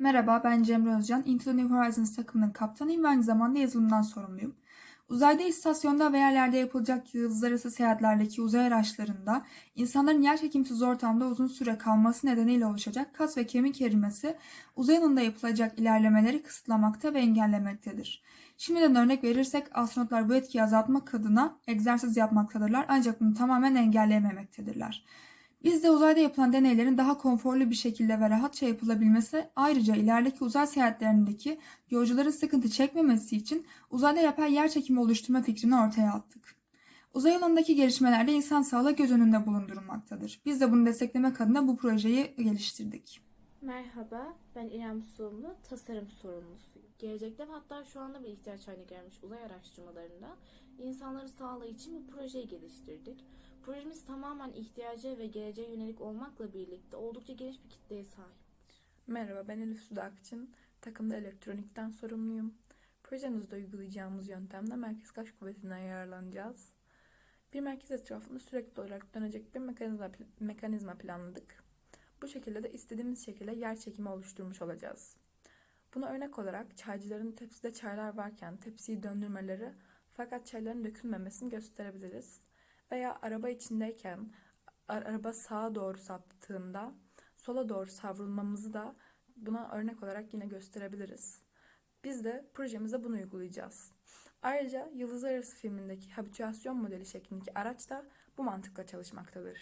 Merhaba, ben Cemre Özcan. Into New Horizons takımının kaptanıyım ve aynı zamanda yazılımdan sorumluyum. Uzayda istasyonda ve yerlerde yapılacak yıldızlar arası seyahatlerdeki uzay araçlarında insanların yerçekimsiz ortamda uzun süre kalması nedeniyle oluşacak kas ve kemik erimesi uzay alanında yapılacak ilerlemeleri kısıtlamakta ve engellemektedir. Şimdiden örnek verirsek astronotlar bu etkiyi azaltmak adına egzersiz yapmaktadırlar ancak bunu tamamen engelleyememektedirler. Biz de uzayda yapılan deneylerin daha konforlu bir şekilde ve rahatça yapılabilmesi, ayrıca ilerideki uzay seyahatlerindeki yolcuların sıkıntı çekmemesi için uzayda yapay yer çekimi oluşturma fikrini ortaya attık. Uzay alanındaki gelişmelerde insan sağlığı göz önünde bulundurulmaktadır. Biz de bunu desteklemek adına bu projeyi geliştirdik. Merhaba, ben İrem Suğumlu, tasarım sorumlusuyum. Gelecekte hatta şu anda bir ihtiyaç haline gelmiş uzay araştırmalarında insanların sağlığı için bir projeyi geliştirdik. Projemiz tamamen ihtiyaca ve geleceğe yönelik olmakla birlikte oldukça geniş bir kitleye sahip. Merhaba ben Elif Suda Akçın. Takımda elektronikten sorumluyum. Projemizde uygulayacağımız yöntemde merkez kaç kuvvetinden yararlanacağız. Bir merkez etrafında sürekli olarak dönecek bir mekanizma, mekanizma planladık. Bu şekilde de istediğimiz şekilde yer çekimi oluşturmuş olacağız. Buna örnek olarak çaycıların tepside çaylar varken tepsiyi döndürmeleri fakat çayların dökülmemesini gösterebiliriz. Veya araba içindeyken araba sağa doğru saptığında sola doğru savrulmamızı da buna örnek olarak yine gösterebiliriz. Biz de projemizde bunu uygulayacağız. Ayrıca Yıldızlar Arası filmindeki habitüasyon modeli şeklindeki araç da bu mantıkla çalışmaktadır.